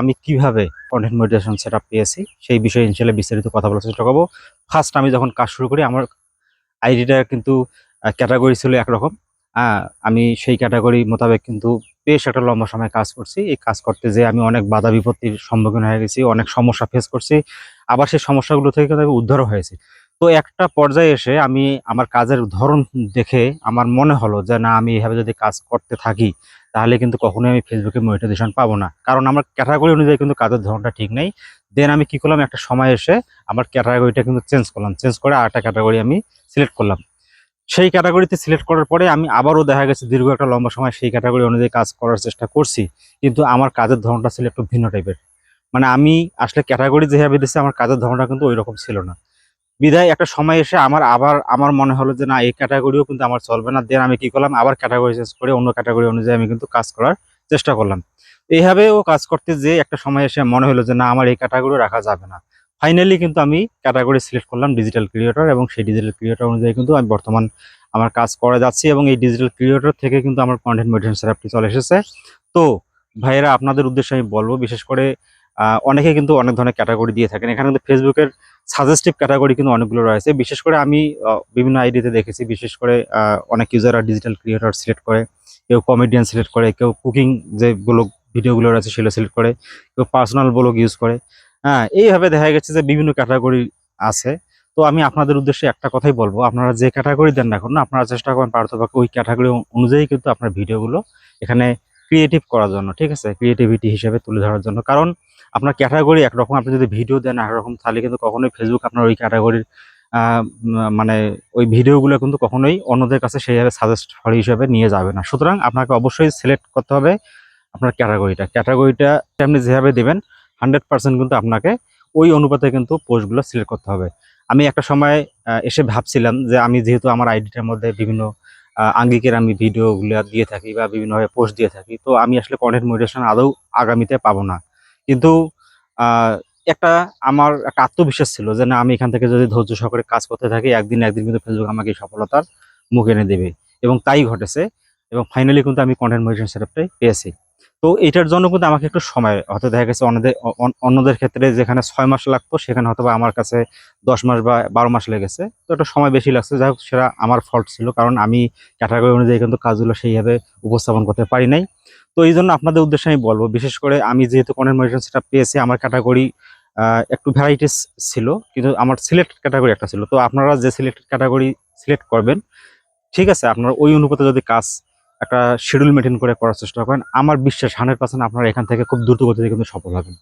আমি কীভাবে content monetization set পেয়েছি, সেই বিষয়ে ইনশাল্লাহ বিস্তারিত কথা বলার চেষ্টা করব। ফার্স্ট আমি যখন কাজ শুরু করি, আমার আইডিটা কিন্তু ক্যাটাগরি ছিল একরকম। আমি সেই ক্যাটাগরি মোতাবেক কিন্তু বেশ একটা লম্বা সময় কাজ করছি। এই কাজ করতে যে আমি অনেক বাধা বিপত্তির সম্মুখীন হয়ে গেছি, অনেক সমস্যা ফেস করছি। আবার সেই সমস্যাগুলো থেকে কিন্তু আমি উদ্ধারও হয়েছি। তো একটা পর্যায়ে এসে আমি আমার কাজের ধরন দেখে আমার মনে হলো যে, না, আমি এভাবে যদি কাজ করতে থাকি, তাহলে কিন্তু কখনোই আমি ফেসবুকে মনিটাইজেশন পাবো না। কারণ আমার ক্যাটাগরি অনুযায়ী কিন্তু কাজের ধরনটা ঠিক নেই। দেন আমি কি করলাম? একটা সময় এসে আমার ক্যাটাগরিটা কিন্তু চেঞ্জ করলাম। চেঞ্জ করে আরেকটা ক্যাটাগরি আমি সিলেক্ট করলাম। সেই ক্যাটাগরিতে সিলেক্ট করার পরে আমি আবারও দেখা গেছে দীর্ঘ একটা লম্বা সময় সেই ক্যাটাগরি অনুযায়ী কাজ করার চেষ্টা করছি, কিন্তু আমার কাজের ধরনটা ছিল একটু ভিন্ন টাইপের মানে আমি আসলে ক্যাটাগরি যেভাবে দিচ্ছে আমার কাজের ধরনটা কিন্তু ওই রকম ছিল না। বিধায় একটা সময় এসে আমার আবার, আমার মনে হলো যে না, এই ক্যাটাগরিও কিন্তু আমার চলবে না। দেন আমি কি করলাম, আবার ক্যাটাগরি চেঞ্জ করে অন্য ক্যাটাগরি অনুযায়ী আমি কিন্তু কাজ করার চেষ্টা করলাম। এইভাবেও কাজ করতে যে একটা সময় এসে মনে হলো যে না, আমার এই ক্যাটাগরি রাখা যাবে না। ফাইনালি কিন্তু আমি ক্যাটাগরি সিলেক্ট করলাম ডিজিটাল ক্রিয়েটর এবং সেই ডিজিটাল ক্রিয়েটর অনুযায়ী কিন্তু আমি বর্তমান আমার কাজ করে যাচ্ছি এবং এই ডিজিটাল ক্রিয়েটর থেকে কিন্তু আমার কন্টেন্ট মেডিটেশন সেটআপটি চলে এসেছে। তো, ভাইয়েরা, আপনাদের উদ্দেশ্যে আমি বলব, বিশেষ করে অনেকে কিন্তু অনেক ধরনের ক্যাটাগরি দিয়ে থাকেন। এখানে কিন্তু ফেসবুকের সাজেস্টিভ ক্যাটাগরি কিন্তু অনেকগুলো রয়েছে। বিশেষ করে আমি বিভিন্ন আইডিতে দেখেছি, বিশেষ করে অনেক ইউজাররা ডিজিটাল ক্রিয়েটর সিলেক্ট করে, কেউ কমেডিয়ান সিলেক্ট করে, কেউ কুকিং যে ব্লগ ভিডিওগুলো রয়েছে সেগুলো সিলেক্ট করে, কেউ পার্সোনাল ব্লগ ইউজ করে। হ্যাঁ এইভাবে দেখা গেছে যে বিভিন্ন ক্যাটাগরি আছে। তো আমি আপনাদের উদ্দেশ্যে একটা কথাই বলব। আপনারা যে ক্যাটাগরি দেন না না আপনারা চেষ্টা করেন পারতপক্ষে ওই ক্যাটাগরি অনুযায়ী কিন্তু আপনার ভিডিওগুলো এখানে ক্রিয়েটিভ করার জন্য, ঠিক আছে? ক্রিয়েটিভিটি হিসেবে তুলে ধরার জন্য। কারণ আপনার ক্যাটাগরি একরকম, আপনি যদি ভিডিও দেন একরকম তাহলে কিন্তু কখনোই ফেসবুক আপনার ওই ক্যাটাগরির মানে ওই ভিডিওগুলো কিন্তু কখনোই অন্যদের কাছে সেইভাবে সাজেস্ট হিসেবে নিয়ে যাবে না। সুতরাং আপনাকে অবশ্যই সিলেক্ট করতে হবে আপনার ক্যাটাগরিটা ক্যাটাগরিটা আপনি যেভাবে দেবেন হান্ড্রেড পার্সেন্ট কিন্তু আপনাকে ওই অনুপাতে কিন্তু পোস্টগুলো সিলেক্ট করতে হবে। আমি একটা সময় এসে ভাবছিলাম যে আমি যেহেতু আমার আইডিটার মধ্যে বিভিন্ন আঙ্গিকের আমি ভিডিওগুলো দিয়ে থাকি বা বিভিন্নভাবে পোস্ট দিয়ে থাকি, তো আমি আসলে কন্টেন্ট মোটিভেশন আদৌ আগামীতে পাবো না। কিন্তু একটা আমার একটা আত্মবিশ্বাস ছিল যে না, আমি এখান থেকে যদি ধৈর্য সহকারে কাজ করতে থাকি, একদিন একদিন কিন্তু ফেসবুক আমাকে সফলতার মুখ এনে দেবে। এবং তাই ঘটেছে। এবং ফাইনালি কিন্তু আমি কন্টেন্ট মোটিভেশন সেটআপটাই পেয়েছি। তো এটার জন্য কিন্তু আমাকে একটু সময়, হয়তো দেখা গেছে অন্যদের অন্যদের ক্ষেত্রে যেখানে ছয় মাস লাগতো, সেখানে হয়তো আমার কাছে দশ মাস বা বারো মাস লেগেছে। তো একটা সময় বেশি লাগছে। যাই হোক, সেটা আমার ফল্ট ছিল, কারণ আমি ক্যাটাগরি অনুযায়ী কিন্তু কাজগুলো সেইভাবে উপস্থাপন করতে পারি নাই। তো এই জন্য আপনাদের উদ্দেশ্যে আমি বলব, বিশেষ করে আমি যেহেতু কনের মেডিসিন সেটা পেয়েছি, আমার ক্যাটাগরি একটু ভ্যারাইটিস ছিল, কিন্তু আমার সিলেক্টেড ক্যাটাগরি একটা ছিল। তো আপনারা যে সিলেক্টেড ক্যাটাগরি সিলেক্ট করবেন, ঠিক আছে, আপনারা ওই অনুপাতে যদি কাজ একটা শিডিউল মেনটেন করে করার চেষ্টা করেন, আমার বিশ্বাস হান্ড্রেড পার্সেন্ট আপনারা এখান থেকে খুব দ্রুত গতিতে কিন্তু সফল হবেন।